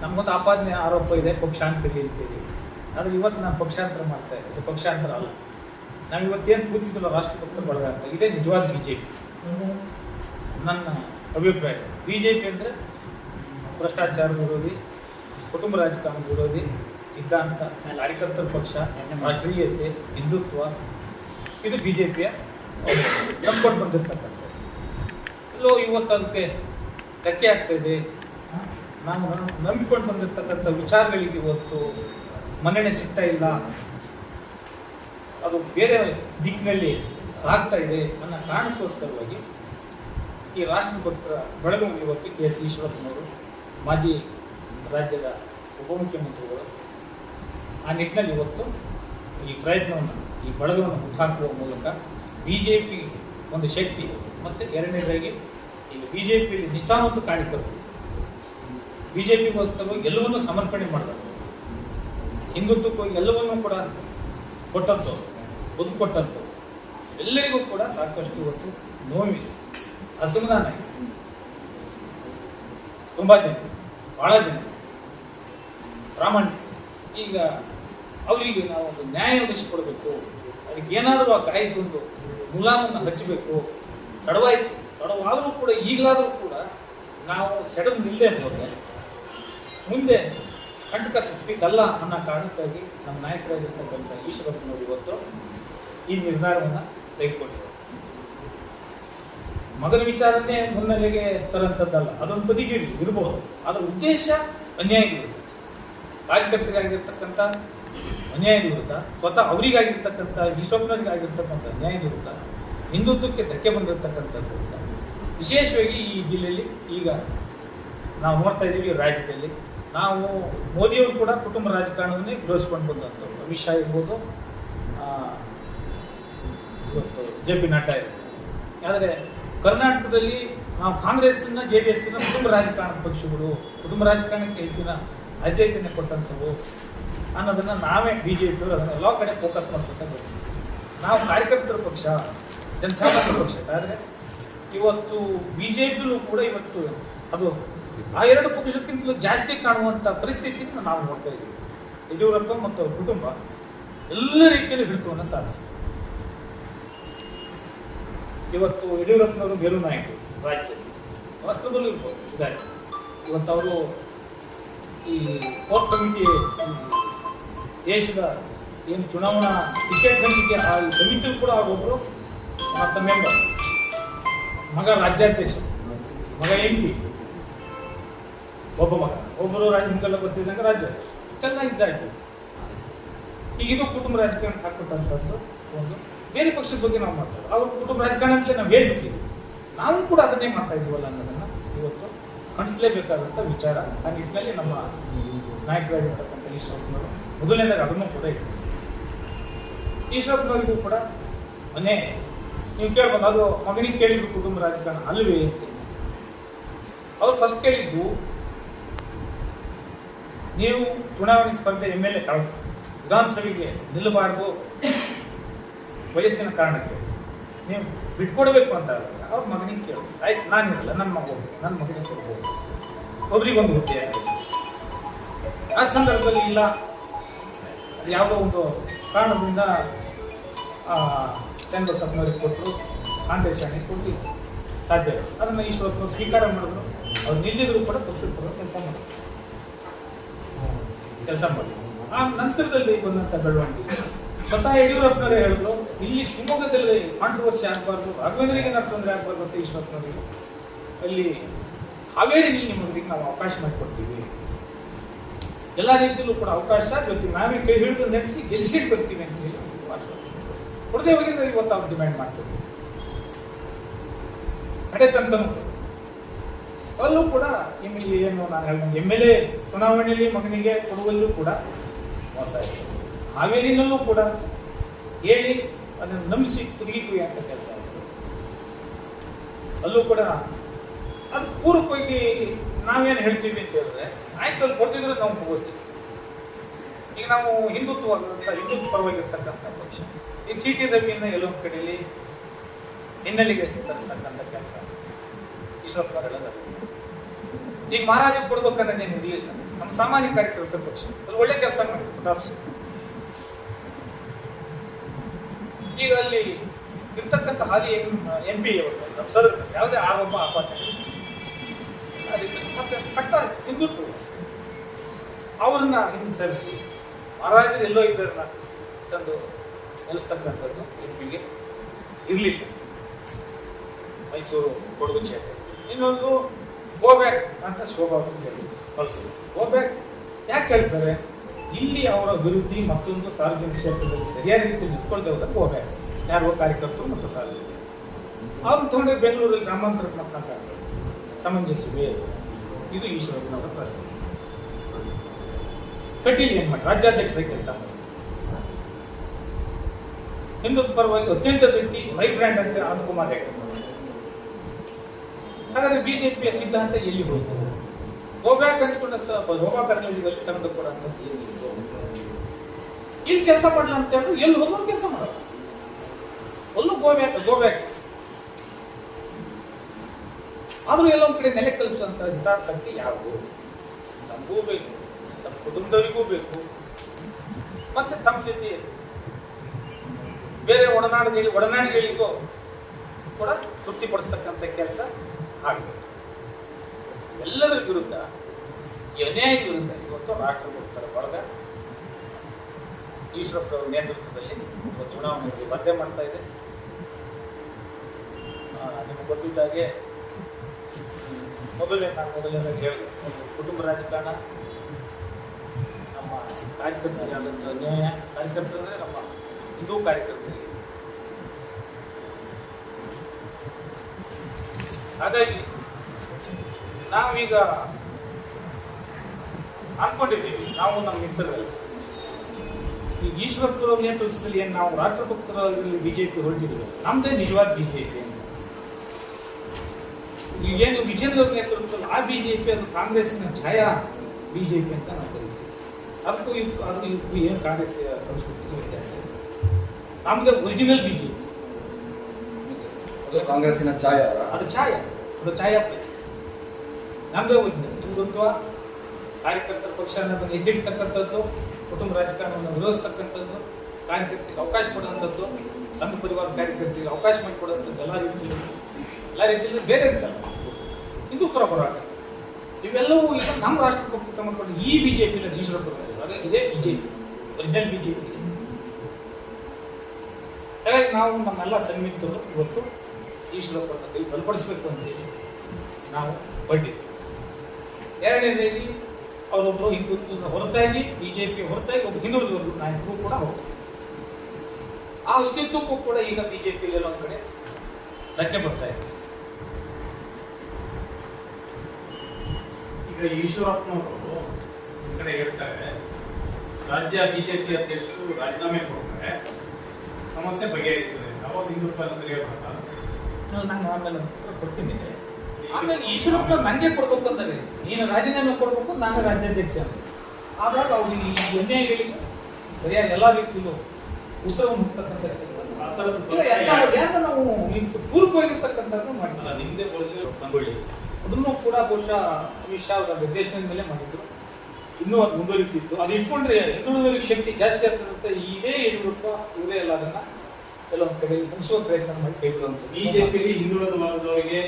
ನಮಗೊಂದು ಆಪಾದನೆ ಆರೋಪ ಇದೆ ಪಕ್ಷಾಂತರಿ ಅಂತೇಳಿ ಆದರೆ ಇವತ್ತು ನಾನು ಪಕ್ಷಾಂತರ ಮಾಡ್ತಾ ಇದ್ದೀನಿ ಪಕ್ಷಾಂತರ ಅಲ್ಲ. ನಾವು ಇವತ್ತೇನು ಕೂತಿದ್ದಿಲ್ಲ ರಾಷ್ಟ್ರಭಕ್ತ ಬಳಗ ಅಂತ ಇದೇ ನಿಜವಾದ ಬಿ ಜೆ ಪಿ ನನ್ನ ಅಭಿಪ್ರಾಯ ಬಿ ಜೆ ಪಿ ಅಂದರೆ ಭ್ರಷ್ಟಾಚಾರ ವಿರೋಧಿ, ಕುಟುಂಬ ರಾಜಕಾರಣ ವಿರೋಧಿ, ಸಿದ್ಧಾಂತ ಕಾರ್ಯಕರ್ತರ ಪಕ್ಷ, ರಾಷ್ಟ್ರೀಯತೆ, ಹಿಂದುತ್ವ. ಇದು ಬಿ ಜೆ ಪಿಯ ನಂಬ್ಕೊಂಡು ಬಂದಿರ್ತಕ್ಕಂಥದ್ದು. ಎಲ್ಲೋ ಇವತ್ತು ಅದಕ್ಕೆ ಧಕ್ಕೆ ಆಗ್ತಾ ಇದೆ. ನಾವು ನಂಬಿಕೊಂಡು ಬಂದಿರ್ತಕ್ಕಂಥ ವಿಚಾರಗಳಿಗೆ ಇವತ್ತು ಮನ್ನಣೆ ಸಿಗ್ತಾ ಇಲ್ಲ. ಅದು ಬೇರೆ ದಿಕ್ಕಿನಲ್ಲಿ ಸಾಗ್ತಾ ಇದೆ ಅನ್ನೋ ಕಾರಣಕ್ಕೋಸ್ಕರವಾಗಿ ಈ ರಾಷ್ಟ್ರಭಕ್ತರ ಬಳಗವನ್ನು ಇವತ್ತು ಕೆ ಎಸ್ ಈಶ್ವರಪ್ಪನವರು, ಮಾಜಿ ರಾಜ್ಯದ ಉಪಮುಖ್ಯಮಂತ್ರಿಗಳು ಆ ನಿಟ್ಟಿನಲ್ಲಿ ಇವತ್ತು ಈ ಪ್ರಯತ್ನವನ್ನು, ಈ ಬಳಗವನ್ನು ಹುಟ್ಟುಹಾಕುವ ಮೂಲಕ ಬಿ ಜೆ ಪಿ ಒಂದು ಶಕ್ತಿ ಮತ್ತು ಎರಡನೇದಾಗಿ ಈಗ ಬಿ ಜೆ ಪಿಯಲ್ಲಿ ನಿಷ್ಠಾನವಂತ ಕಾರ್ಯಕರ್ತರು ಬಿ ಜೆ ಎಲ್ಲವನ್ನೂ ಸಮರ್ಪಣೆ ಮಾಡಬೇಕು. ಹಿಂದುತ್ವಕ್ಕೋಗಿ ಎಲ್ಲವನ್ನೂ ಕೂಡ ಕೊಟ್ಟಂಥವ್ರು ಬದುಕು ಕೊಟ್ಟಂಥವ್ರು ಎಲ್ಲರಿಗೂ ಕೂಡ ಸಾಕಷ್ಟು ಇವತ್ತು ನೋವಿದೆ. ಅಸಮಾಧಾನ ಇದೆ ತುಂಬ ಜನ ಭಾಳ ಜನ. ಪ್ರಾಮಾಣಿಕ ಈಗ ಅವರಿಗೆ ನಾವು ಒಂದು ನ್ಯಾಯ ಒದಗಿಸ್ಕೊಡ್ಬೇಕು. ಅದಕ್ಕೆ ಏನಾದರೂ ಆ ಗಾಯಗೊಂಡು ಮುಲಾಮನ್ನು ಹಚ್ಚಬೇಕು. ತಡವಾಯಿತು. ತಡವಾದರೂ ಕೂಡ ಈಗಲಾದರೂ ಕೂಡ ನಾವು ಸೆಡೆದು ನಿಲ್ಲದೆ ಹೋದರೆ ಮುಂದೆ ಖಂಡಿತ ಸಿಕ್ಕಿದ್ದಲ್ಲ ಅನ್ನೋ ಕಾರಣಕ್ಕಾಗಿ ನಮ್ಮ ನಾಯಕರಾಗಿರ್ತಕ್ಕಂಥ ಈಶ್ವರಪ್ಪನವರು ಇವತ್ತು ಈ ನಿರ್ಧಾರವನ್ನು ತೆಗೆದುಕೊಂಡಿದ್ದಾರೆ. ಮಗನ ವಿಚಾರನೇ ಮುನ್ನೆಲೆಗೆ ತರಂಥದ್ದಲ್ಲ ಅದೊಂದು ಬದಿಗಿರಿ ಇರಬಹುದು ಅದರ ಉದ್ದೇಶ ಅನ್ಯಾಯ ವಿರುದ್ಧ. ಕಾರ್ಯಕರ್ತರಿಗಾಗಿರ್ತಕ್ಕಂಥ ಅನ್ಯಾಯ ವಿರುದ್ಧ, ಸ್ವತಃ ಅವರಿಗಾಗಿರ್ತಕ್ಕಂಥ ವಿಶ್ವಪ್ನರಿಗಾಗಿರ್ತಕ್ಕಂಥ ಅನ್ಯಾಯ ವಿರುದ್ಧ, ಹಿಂದುತ್ವಕ್ಕೆ ಧಕ್ಕೆ ಬಂದಿರತಕ್ಕಂಥದ್ದು ವಿಶೇಷವಾಗಿ ಈ ಜಿಲ್ಲೆಯಲ್ಲಿ ಈಗ ನಾವು ನೋಡ್ತಾ ಇದ್ದೀವಿ ರಾಜ್ಯದಲ್ಲಿ ನಾವು ಮೋದಿಯವರು ಕೂಡ ಕುಟುಂಬ ರಾಜಕಾರಣವನ್ನೇ ವಿರೋಧಿಸ್ಕೊಂಡು ಬಂದಂಥವ್ರು ಅಮಿತ್ ಶಾ ಇರ್ಬೋದು ಇವತ್ತು ಜೆ ಪಿ ನಡ್ಡಾ ಇರ್ಬೋದು. ಆದರೆ ಕರ್ನಾಟಕದಲ್ಲಿ ನಾವು ಕಾಂಗ್ರೆಸ್ನ ಜೆ ಡಿ ಎಸ್ನ ಕುಟುಂಬ ರಾಜಕಾರಣ ಪಕ್ಷಗಳು, ಕುಟುಂಬ ರಾಜಕಾರಣಕ್ಕೆ ಹೆಚ್ಚಿನ ಆದ್ಯತೆಯನ್ನು ಕೊಟ್ಟಂಥವು ಅನ್ನೋದನ್ನು ನಾವೇ ಬಿ ಜೆ ಪಿಯವರು ಅದನ್ನು ಎಲ್ಲ ಕಡೆ ಫೋಕಸ್ ಮಾಡ್ಕೊತಾ ಬರ್ತೀವಿ ನಾವು ಕಾರ್ಯಕರ್ತರ ಪಕ್ಷ ಜನಸಾಮಾನ್ಯ ಪಕ್ಷ. ಆದರೆ ಇವತ್ತು ಬಿ ಜೆ ಪಿಲೂ ಕೂಡ ಇವತ್ತು ಅದು ಆ ಎರಡು ಪಕ್ಷಕ್ಕಿಂತಲೂ ಜಾಸ್ತಿ ಕಾಣುವಂಥ ಪರಿಸ್ಥಿತಿಯನ್ನು ನಾವು ನೋಡ್ತಾ ಇದ್ದೀವಿ. ಯಡಿಯೂರಪ್ಪ ಮತ್ತು ಅವ್ರ ಕುಟುಂಬ ಎಲ್ಲ ರೀತಿಯಲ್ಲಿ ಹಿಡಿತವನ್ನು ಸಾಧಿಸ್ತಾರೆ ಇವತ್ತು ಯಡಿಯೂರಪ್ಪನವರು ಗೆಲುವು ನಾಯಕರು ರಾಜ್ಯದಲ್ಲಿ. ರಾಷ್ಟ್ರದಲ್ಲೂ ಇದ್ದಾರೆ ಇವತ್ತು ಅವರು ಈ ಕೋರ್ ಕಮಿಟಿ ದೇಶದ ಏನು ಚುನಾವಣಾ ಟಿಕೆಟ್ ಹಂಚಿಕೆ ಆ ಸಮಿತಿ ಕೂಡ ಅವರೊಬ್ಬರು ಮತ್ತ ಮೆಂಬರ್ ಮಗ ರಾಜ್ಯಾಧ್ಯಕ್ಷ, ಮಗ ಎಂ ಪಿ. ಒಬ್ಬ ಮಗ. ಒಬ್ಬರು ರಾಜ್ಯ ನಿಮಗೆಲ್ಲ ಗೊತ್ತಿದ್ದಂಗೆ ರಾಜ್ಯ ಚೆನ್ನಾಗಿದ್ದಾಯ್ತು. ಈಗ ಇದು ಕುಟುಂಬ ರಾಜಕಾರಣ ಹಾಕ್ಬಿಟ್ಟಂಥದ್ದು ಒಂದು. ಬೇರೆ ಪಕ್ಷದ ಬಗ್ಗೆ ನಾವು ಮಾತಾಡೋದು. ಅವ್ರ ಕುಟುಂಬ ರಾಜಕಾರಣ ಅಂತಲೇ ನಾವು ಹೇಳ್ಬಿಟ್ಟಿದ್ವಿ ನಾವು ಕೂಡ ಅದನ್ನೇ ಮಾಡ್ತಾ ಇದೀವಲ್ಲ ಅನ್ನೋದನ್ನು ಇವತ್ತು ಕಾಣಿಸ್ಲೇಬೇಕಾದಂಥ ವಿಚಾರ. ಆ ನಿಟ್ಟಿನಲ್ಲಿ ನಮ್ಮ ನಾಯಕರಾಗಿರ್ತಕ್ಕಂಥ ಈಶ್ವರಪ್ಪನವರು ಮೊದಲನೇದಾಗ ಅದನ್ನು ಕೂಡ ಇದೆ ಈಶ್ವರಪ್ಪನವರಿಗೂ ಕೂಡ, ಮನೆ, ನೀವು ಕೇಳ್ಬೋದು, ಅದು ಮಗನಿಗೆ ಕೇಳಿದ್ದು ಕುಟುಂಬ ರಾಜಕಾರಣ ಅಲ್ಲವೇ? ಅಂತ. ಅವ್ರು ಫಸ್ಟ್ ಕೇಳಿದ್ದು ನೀವು ಚುನಾವಣೆ ಸ್ಪರ್ಧೆ ಎಂ ಎಲ್ ಎ ವಿಧಾನಸಭೆಗೆ ನಿಲ್ಲಬಾರ್ದು ವಯಸ್ಸಿನ ಕಾರಣಕ್ಕೆ ನೀವು ಬಿಟ್ಕೊಡ್ಬೇಕು ಅಂತ ಅವ್ರ ಮಗನಿಗೆ ಕೇಳಿ ಆಯ್ತು ನಾನಿರಲ್ಲ ನನ್ನ ಮಗ ನನ್ನ ಮಗನಿಗೆ ಕೊಡ್ಬೋದು. ಒಬ್ರಿಗೊಂದು ಹುದ್ದೆ ಆ ಸಂದರ್ಭದಲ್ಲಿ ಇಲ್ಲ. ಅದು ಯಾವುದೋ ಒಂದು ಕಾರಣದಿಂದ ಚಂದ್ರಸಪ್ಪನವ್ರಿಗೆ ಕೊಟ್ಟರು ಕಾಂತೇಶಾಣಿಗೆ ಕೊಟ್ಟು ಸಾಧ್ಯ. ಅದನ್ನು ಈಶ್ವರಪ್ಪನವ್ರು ಸ್ವೀಕಾರ ಮಾಡಿದ್ರು. ಅವ್ರು ನಿಲ್ಲಿದ್ರು ಕೂಡ ಪಕ್ಷದ ಕೆಲಸ ಮಾಡಿದ್ರು. ಕೆಲಸ ಮಾಡಿದ್ರು ಆ ನಂತರದಲ್ಲಿ ಬಂದಂಥ ಬೆಳವಣಿಗೆ. ಸ್ವತಃ ಯಡಿಯೂರಪ್ಪನವರೇ ಹೇಳಿದ್ರು, ಇಲ್ಲಿ ಶಿವಮೊಗ್ಗದಲ್ಲಿ ಕಾಂಟ್ರವರ್ಸಿ ಆಗಬಾರ್ದು ರಾಘವೇಂದ್ರಿಗೆ ಏನಾದ್ರು ತೊಂದರೆ ಆಗಬಾರ್ದು ಅಂತ ಈಶ್ವರಪ್ಪನವರಿಗೆ ಅಲ್ಲಿ ಹಾವೇರಿಯಲ್ಲಿ ನಿಮಗೆ ನಾವು ಅವಕಾಶ ಮಾಡಿಕೊಡ್ತೀವಿ. ಎಲ್ಲ ರೀತಿಯಲ್ಲೂ ಕೂಡ ಅವಕಾಶ. ಜೊತೆ ನಾವೇ ಕೈ ಹಿಡಿದು ನಡೆಸಿ ಗೆಲ್ಸ್ಕೊಂಡು ಬರ್ತೀವಿ ಅಂತ ಹೇಳಿ. ಕೊಡದೆ ಹೋಗಿದ್ರೆ ಇವತ್ತು ಅವ್ರು ಡಿಮ್ಯಾಂಡ್ ಮಾಡ್ತೀವಿ ಕಡೆ ತನಕನೂ ಕೂಡ. ಅಲ್ಲೂ ಕೂಡ ನಿಮಗೆ ಏನು ನಾನು ಹೇಳ್ದಂಗೆ ಎಂ ಎಲ್ ಎ ಚುನಾವಣೆಯಲ್ಲಿ ಮಗನಿಗೆ ಕೊಡುವಲ್ಲೂ ಕೂಡ ಮೋಸ ಇದೆ ಹಾವೇರಿನಲ್ಲೂ ಕೂಡ ಹೇಳಿ ಅದನ್ನು ನಂಬಿಸಿ ಕುದುಗಿ ಅಂತ ಕೆಲಸ ಆಯಿತು. ಅಲ್ಲೂ ಕೂಡ ಅದು ಪೂರ್ವಕವಾಗಿ ನಾವೇನು ಹೇಳ್ತೀವಿ ಅಂತ ಹೇಳಿದ್ರೆ, ಆಯ್ತು, ಅಲ್ಲಿ ಕೊಡ್ತಿದ್ರೆ ನಾವು ಹೋಗ್ತೀವಿ ಈಗ ನಾವು ಹಿಂದುತ್ವ ಹಿಂದುತ್ವ ಪರವಾಗಿರ್ತಕ್ಕಂಥ ಪಕ್ಷ. ಈಗ ಸಿ ಟಿ ರವಿಯನ್ನು ಎಲ್ಲೊಂದು ಕಡೆಯಲ್ಲಿ ಹಿನ್ನೆಲೆಗೆ ತರಿಸ್ತಕ್ಕಂಥ ಕೆಲಸ. ಈಗ ಮಹಾರಾಜ ಕೊಡ್ಬೇಕನ್ನೋದೇನು ಇರಲಿಲ್ಲ ನಮ್ಮ ಸಾಮಾನ್ಯ ಕಾರ್ಯಕರ್ತರ ಪಕ್ಷ. ಅದು ಒಳ್ಳೆ ಕೆಲಸ ಮಾಡಿದ್ರು ಪ್ರತಾಪ್ ಈಗ ಅಲ್ಲಿ ಇರ್ತಕ್ಕಂಥ ಹಾಲಿ ಎಂ ಪಿ ಅವರು ಸರ್, ಯಾವುದೇ ಆರೋಪ ಅಪಾರ್ಟ್ಮೆಂಟ್ ಮತ್ತೆ ಕಟ್ಟ ಹಿಂದುತ್ವ. ಅವ್ರನ್ನ ಹಿಂಸರಿಸಿ, ಮಹಾರಾಜರು ಎಲ್ಲೋ ಇದ್ದರನ್ನ ತಂದು ನೆಲೆಸ್ತಕ್ಕಂಥದ್ದು ಎಂ ಪಿಗೆ ಇರಲಿಲ್ಲ. ಮೈಸೂರು ಕೊಡಗು ಕ್ಷೇತ್ರ. ಇನ್ನೊಂದು ಗೋಬ್ಯಾಕ್ ಅಂತ ಶೋಭಾ ಕಳಿಸೋದು ಗೋಬ್ಯಾಕ್ ಯಾಕೆ ಹೇಳ್ತಾರೆ? ಇಲ್ಲಿ ಅವರ ಅಭಿವೃದ್ಧಿ ಮತ್ತೊಂದು ಸಾರ್ವಜನಿಕ ಕ್ಷೇತ್ರದಲ್ಲಿ ಸರಿಯಾದ ರೀತಿ ನಿಂತ್ಕೊಳ್ತಾ ಹೋದಾಗ ಗೋಬ್ಯಾಕ್ ಯಾರೋ ಕಾರ್ಯಕರ್ತರು ಮತ್ತು ಸಾರ್ವಜನಿಕರು. ಅವ್ರು ತಗೊಂಡು ಬೆಂಗಳೂರಲ್ಲಿ ಗ್ರಾಮಾಂತರ ಮಾಡ್ಕೊಂತಾರೆ ಸಮಂಜಸವೇ ಇದು ಈಶ್ವರಪ್ಪನವರ ಪ್ರಶ್ನೆ. ಕಟೀಲ್ ಏನ್ ಮಾಡಿ ರಾಜ್ಯಾಧ್ಯಕ್ಷರಾಗಿ ಕೆಲಸ ಮಾಡಿ ಹಿಂದುತ್ವ ಪರವಾಗಿ ಅತ್ಯಂತ ದಿಟ್ಟಿ ಮೈ ಬ್ರ್ಯಾಂಡ್ ಅಂತ ಆನಂದ್ ಹೇಳ್ತಾರೆ. ಹಾಗಾದ್ರೆ ಬಿಜೆಪಿಯ ಸಿದ್ಧಾಂತ ಎಲ್ಲಿ ಹೋಯ್ತು? ಗೋಬ್ಯಾಕ್ ಅನ್ಸ್ಕೊಂಡ ಶೋಭಾ ಕರ್ನಾಟಕದಲ್ಲಿ ತಂದು ಕೊಡಂತದ್ದು ಏನಿತ್ತು? ಇಲ್ಲಿ ಕೆಲಸ ಮಾಡಲ್ಲ ಅಂತ ಎಲ್ಲಿ ಹೋದ್ರು ಕೆಲಸ ಮಾಡಲ್ಲ ಅಲ್ಲೂ ಗೋಬ್ಯಾಕ್ ಗೋಬ್ಯಾಕ್ ಆದ್ರೂ ಎಲ್ಲೊಂದ್ ಕಡೆ ನೆಲೆ ತಲುಪಿಸುವಂತ ಹಿತಾಸಕ್ತಿ ಯಾವುದು? ನಮಗೂ ಬೇಕು ನಮ್ಮ ಕುಟುಂಬದವರಿಗೂ ಬೇಕು. ಮತ್ತೆ ತಮ್ಮ ಜೊತೆ ಬೇರೆ ಒಡನಾಡಿಗಳಿಗೆ ಒಡನಾಡಿಗಳಿಗೂ ಕೂಡ ತೃಪ್ತಿಪಡಿಸ್ತಕ್ಕಂಥ ಕೆಲಸ ಆಗಬೇಕು. ಎಲ್ಲದರ ವಿರುದ್ಧ, ಈ ಅನ್ಯಾಯದ ವಿರುದ್ಧ ಇವತ್ತು ರಾಷ್ಟ್ರ ಉತ್ತರ ಬಳಗ ಈಶ್ವರಪ್ಪ ನೇತೃತ್ವದಲ್ಲಿ ಚುನಾವಣೆ ಸ್ಪರ್ಧೆ ಮಾಡ್ತಾ ಇದೆ. ನಿಮಗೆ ಗೊತ್ತಿದ್ದಾಗೆ ಮೊದಲೇ ನಾನು ಮೊದಲನೇ ಹೇಳಿದೆ ಕುಟುಂಬ ರಾಜಕಾರಣ, ನಮ್ಮ ಕಾರ್ಯಕರ್ತರಾದಂಥ ಅನ್ಯಾಯ ಕಾರ್ಯಕರ್ತರಂದರೆ ನಮ್ಮ ಹಿಂದೂ ಕಾರ್ಯಕರ್ತರಿಗೆ. ಹಾಗಾಗಿ ನಾವೀಗ ಅನ್ಕೊಂಡಿದ್ದೀವಿ, ನಾವು ನಮ್ಮ ಮಿತ್ರರಲ್ಲಿ. ಈ ನೇತೃತ್ವದಲ್ಲಿ ಏನು ನಾವು ರಾಷ್ಟ್ರಭಕ್ತರಲ್ಲಿ ಬಿಜೆಪಿ ಹೊರಟಿದ್ದೀವಿ ನಮ್ದೇ ನಿಜವಾದ ಬಿಜೆಪಿ. ಈ ಈಗ ಏನು ವಿಜೇಂದ್ರ ನೇತೃತ್ವದಲ್ಲಿ ಆ ಬಿಜೆಪಿ ಅದು ಕಾಂಗ್ರೆಸ್ನ ಛಾಯಾ ಬಿಜೆಪಿ ಅಂತ ನಾವು ಕರಿತೀವಿ. ಅದಕ್ಕೂ ಇದಕ್ಕೂ ಅದಕ್ಕೂ ಇದಕ್ಕೂ ಏನು ಕಾಂಗ್ರೆಸ್ ಸಂಸ್ಕೃತಿಗೆ ವ್ಯತ್ಯಾಸ ಇದೆ. ನಮ್ದು ಒರಿಜಿನಲ್ ಬಿಜೆಪಿ. ಅದು ಕಾಂಗ್ರೆಸ್ಸಿನ ಛಾಯ ಅದು ಛಾಯ. ಅದು ಛಾಯ ನಮ್ದೇ ಒಂದು ನಿಮ್ಗೆ ಗೊತ್ತವಾ ಕಾರ್ಯಕರ್ತರ ಪಕ್ಷ ಅನ್ನೋದನ್ನು ಎದ್ದಿಡ್ತಕ್ಕಂಥದ್ದು ಕುಟುಂಬ ರಾಜಕಾರಣವನ್ನು ವಿರೋಧಿಸ್ತಕ್ಕಂಥದ್ದು, ಕಾರ್ಯಕರ್ತರಿಗೆ ಅವಕಾಶ ಕೊಡುವಂಥದ್ದು ಸಂಘ ಪರಿವಾರ ಕಾರ್ಯಕರ್ತರಿಗೆ ಅವಕಾಶ ಮಾಡಿಕೊಡುವಂಥದ್ದು ಎಲ್ಲ ರೀತಿಯಲ್ಲಿ ಎಲ್ಲ ರೀತಿಯಲ್ಲಿ ಬೇರೆ ಇರ್ತಲ್ಲ ಹಿಂದೂ ಪರ ಹೋರಾಟ ಇವೆಲ್ಲವೂ ಈಗ ನಮ್ಮ ರಾಷ್ಟ್ರಕ್ಕೆ ಸಂಬಂಧಪಟ್ಟ ಈ ಬಿಜೆಪಿ ಈಶ್ವರಪ್ಪ ಅದೇ ಇದೇ ಬಿಜೆಪಿ. Original BJP. ಹಾಗಾಗಿ ನಾವು ನಮ್ಮೆಲ್ಲ ಸನ್ಮಿತರು ಇವತ್ತು ಈಶ್ವರಪ್ಪನ ಕೈ ಬಲಪಡಿಸಬೇಕು ಅಂತೇಳಿ ನಾವು ಹೊರಟಿದ್ವಿ. ಎರಡನೇದಾಗಿ ಅವರೊಬ್ಬರು ಹಿಂದುತ್ವದ ಹೊರತಾಗಿ ಬಿಜೆಪಿ ಹೊರತಾಗಿ ಒಬ್ಬ ಹಿಂದುಳಿದವರು ನಾಯಕರು ಕೂಡ ಹೋಗ್ತಾರೆ ಆ ಅಸ್ತಿತ್ವಕ್ಕೂ ಕೂಡ ಈಗ ಬಿಜೆಪಿಯಲ್ಲಿ ಒಂದು ಕಡೆ ಧಕ್ಕೆ ಬರ್ತಾ ಇದೆ. ಈಗ ಈಶ್ವರಪ್ಪನವರು ಕಡೆ ಹೇಳ್ತಾರೆ, ರಾಜ್ಯ ಬಿಜೆಪಿ ಅಧ್ಯಕ್ಷರು ರಾಜೀನಾಮೆ ಕೊಡ್ತಾರೆ ಸಮಸ್ಯೆ ಬಗೆಹರಿತದೆ ಅವಾಗ ಹಿಂದುತ್ವ ಎಲ್ಲ ಸರಿಯಾಗಿ ನಾನು ಆಮೇಲೆ ಕೊಡ್ತೀನಿ. ಆಮೇಲೆ ಈಶ್ವರಪ್ಪ ನನಗೆ ಕೊಡ್ಬೇಕು ಅಂತಾರೆ ನೀನು ರಾಜೀನಾಮೆ ಕೊಡ್ಬೇಕು ನಾನು ರಾಜ್ಯಾಧ್ಯಕ್ಷ. ಆದಾಗ ಅವ್ರಿಗೆ ಈ ಅನ್ಯಾಯಗಳಿಗೆ ಸರಿಯಾಗಿ ಎಲ್ಲ ರೀತಿಯಲ್ಲೂ ಉತ್ತರವನ್ನು ಹುಡ್ತಕ್ಕಂಥ ಆ ಥರದ್ದು ನಾವು ನಿಂತು ಪೂರ್ವವಾಗಿರ್ತಕ್ಕಂಥದ್ದು ಅಲ್ಲ ನಿಮ್ಮದೇ ತಂಗೊಳ್ಳಿ ಅದನ್ನು ಕೂಡ ಬಹುಶಃ ಅಮಿತ್ ಶಾ ಅವರ ನಿರ್ದೇಶನದ ಮೇಲೆ ಮಾಡಿದ್ರು. ಇನ್ನೂ ಅದು ಮುಂದುವರಿತಿತ್ತು. ಅದು ಇಟ್ಕೊಂಡ್ರೆ ಹಿಂದುಳಿದವರಿಗೆ ಶಕ್ತಿ ಜಾಸ್ತಿ ಆಗ್ತದಂತ ಇದೇ ಯಡಿಯೂರಪ್ಪ ಇವರೇ ಎಲ್ಲ ಅದನ್ನ ಕೆಲವೊಂದು ಕಡೆ ಮುಗಿಸುವ ಪ್ರಯತ್ನ ಮಾಡಿ ಜೆ ಬಿಜೆಪಿಲಿ ಹಿಂದುಳಿದ ವರ್ಗದವರಿಗೆ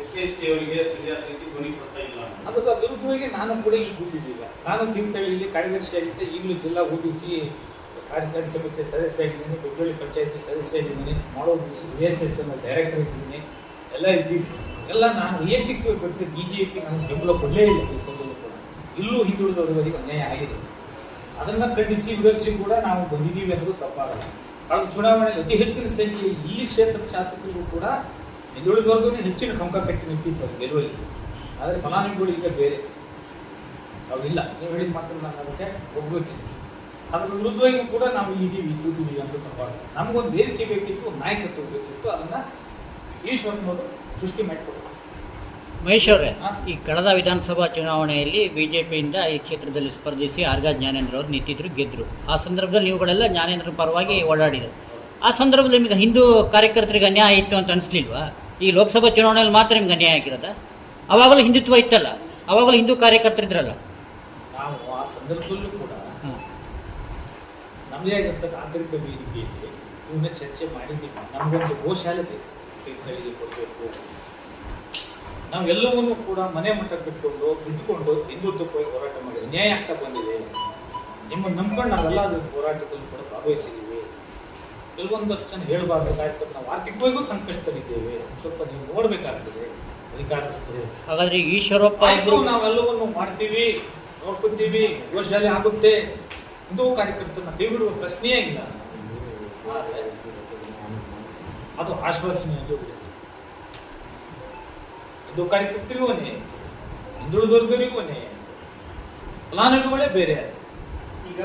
ಎಸ್ ಸಿ ಎಸ್ ಟಿ ಅವರಿಗೆ ಸರಿಯಾದ ರೀತಿ ಧ್ವನಿ ಕೊಡ್ತಾ ಇಲ್ಲ ಅದರ ವಿರುದ್ಧವಾಗಿ ನಾನು ಕೂಡ ಇಲ್ಲಿ ಕೂತಿದ್ದೀಗ. ನಾನು ತೀರ್ಥಹಳ್ಳಿಯಲ್ಲಿ ಕಾರ್ಯದರ್ಶಿ ಆಗಿದ್ದೆ. ಈಗಲೂ ಜಿಲ್ಲಾ ಓಬಿಸಿ ಕಾರ್ಯಕಾರಿ ಸಮಿತಿ ಸದಸ್ಯ ಆಗಿದ್ದೀನಿ. ಬೆಂಗಳೂರು ಪಂಚಾಯತಿ ಸದಸ್ಯ ಆಗಿದ್ದೀನಿ. ಮಾಡೋದು B S S N director ಇದ್ದೀನಿ. ಎಲ್ಲ ಇದ್ದೀವಿ ಎಲ್ಲ ನಾನು ವೈಯಕ್ತಿಕ ಬಿಟ್ಟರೆ ಬಿ ಜೆ ಪಿ ನನಗೆ ಬೆಂಬಲ ಕೊಡಲೇ ಇಲ್ಲ. ಕೂಡ ಇಲ್ಲೂ ಹಿಂದುಳಿದವರಿಗೆ ಅನ್ಯಾಯ ಆಗಿದೆ. ಅದನ್ನು ಖಂಡಿಸಿ ವಿವರಿಸಿ ಕೂಡ ನಾವು ಬಂದಿದ್ದೀವಿ ಅನ್ನೋದು ತಪ್ಪಾಗಲ್ಲ. ಕಳೆದ ಚುನಾವಣೆಯಲ್ಲಿ ಅತಿ ಹೆಚ್ಚಿನ ಸಂಖ್ಯೆಯಲ್ಲಿ ಈ ಕ್ಷೇತ್ರದ ಶಾಸಕರಿಗೂ ಕೂಡ ಹಿಂದುಳಿದವರೆಗೂ ಹೆಚ್ಚಿನ ಟೊಂಕ ಕಟ್ಟಿ ನಿಂತಿತ್ತು ಅವ್ರು ಗೆಲುವಲ್ಲಿ. ಆದರೆ ಫಲಾನುಭವಿಗಳು ಈಗ ಬೇರೆ. ಅವ್ರಿಲ್ಲ. ನೀವು ಹೇಳಿದ ಮಾತ್ರ ನಾನು ಅದಕ್ಕೆ ಒಗ್ಗೋತೀನಿ ಅದ್ರ ವಿರುದ್ಧವಾಗಿ ಕೂಡ ನಾವು ಇದ್ದೀವಿ ಕೂತಿದ್ದೀವಿ ಅಂತ ತಪ್ಪಾಗ ನಮಗೊಂದು ವೇದಿಕೆ ಬೇಕಿತ್ತು, ನಾಯಕತ್ವ ಬೇಕಿತ್ತು, ಅದನ್ನು ಈಶ್ವರನವರು ಸೃಷ್ಟಿ ಮಾಡಿಕೊಡ್ತಾರೆ ಮಹೇಶ್ ಅವರೇ ಈ ಕಳೆದ ವಿಧಾನಸಭಾ ಚುನಾವಣೆಯಲ್ಲಿ ಬಿಜೆಪಿಯಿಂದ ಈ ಕ್ಷೇತ್ರದಲ್ಲಿ ಸ್ಪರ್ಧಿಸಿ ಆರ್ಗ ಜ್ಞಾನೇಂದ್ರ ಅವರು ನಿಂತಿದ್ರು ಗೆದ್ದರು ಆ ಸಂದರ್ಭದಲ್ಲಿ ನೀವುಗಳೆಲ್ಲ ಜ್ಞಾನೇಂದ್ರ ಪರವಾಗಿ ಓಡಾಡಿದರು. ಆ ಸಂದರ್ಭದಲ್ಲಿ ನಿಮಗೆ ಹಿಂದೂ ಕಾರ್ಯಕರ್ತರಿಗೆ ಅನ್ಯಾಯ ಇತ್ತು ಅಂತ ಅನಿಸ್ಲಿಲ್ವಾ? ಈ ಲೋಕಸಭಾ ಚುನಾವಣೆಯಲ್ಲಿ ಮಾತ್ರ ನಿಮ್ಗೆ ಅನ್ಯಾಯ ಆಗಿರೋದ? ಅವಾಗಲೂ ಹಿಂದುತ್ವ ಇತ್ತಲ್ಲ ಅವಾಗಲೂ ಹಿಂದೂ ಕಾರ್ಯಕರ್ತರಿದ್ರಲ್ಲ ನಾವು ಆ ಸಂದರ್ಭದಲ್ಲೂ ಕೂಡ ನಮ್ಮದೇ ಆಗಿರ್ತಕ್ಕ ಆಂತರಿಕ ವೇದಿಕೆಯಲ್ಲಿ ಇವನ್ನ ಚರ್ಚೆ ಮಾಡಿದ್ದೀವಿ. ನಮಗೊಂದು ಗೋಶಾಲೆ ಕೊಡಬೇಕು. ನಾವೆಲ್ಲವನ್ನೂ ಕೂಡ ಮನೆ ಮಟ್ಟ ಬಿಟ್ಟುಕೊಂಡು ಬಿದ್ದುಕೊಂಡು ಹಿಂದುತ್ವಕ್ಕೆ ಹೋರಾಟ ಮಾಡಿದ್ವಿ ನ್ಯಾಯ ಆಗ್ತಾ ಬಂದಿದೆ. ನಿಮ್ಮನ್ನು ನಂಬ್ಕೊಂಡು ನಾವೆಲ್ಲ ಅದು ಹೋರಾಟದಲ್ಲಿ ಕೂಡ ಭಾಗವಹಿಸಿದ್ದೀವಿ. ಕೆಲವೊಂದಷ್ಟು ಜನ ಹೇಳಬಾರ್ದಾಯ್ತು ನಾವು ಆರ್ಥಿಕವಾಗಿಯೂ ಸಂಕಷ್ಟದಲ್ಲಿದ್ದೇವೆ. ಸ್ವಲ್ಪ ನೀವು ನೋಡಬೇಕಾಗ್ತದೆ ಅಧಿಕಾರಸ್ಥರು. ಹಾಗಾದ್ರೆ ಈಶ್ವರಪ್ಪ ಇದ್ರು ನಾವೆಲ್ಲವನ್ನು ಮಾಡ್ತೀವಿ ನೋಡ್ಕೊತೀವಿ ವರ್ಷದಲ್ಲಿ ಆಗುತ್ತೆ. ಹಿಂದೂ ಕಾರ್ಯಕರ್ತರನ್ನ ಕೈ ಬಿಡುವ ಪ್ರಶ್ನೆಯೇ ಇಲ್ಲ. ಅದು ಆಶ್ವಾಸನೆಯಲ್ಲಿ ಹಿಂದೂ ಕಾರ್ಯಕರ್ತರಿಗೋನೆ ಹಿಂದುಳಿದವರ್ಗರಿಗೋನೆ ಫಲಾನುಭವಿಗಳೇ ಬೇರೆ. ಈಗ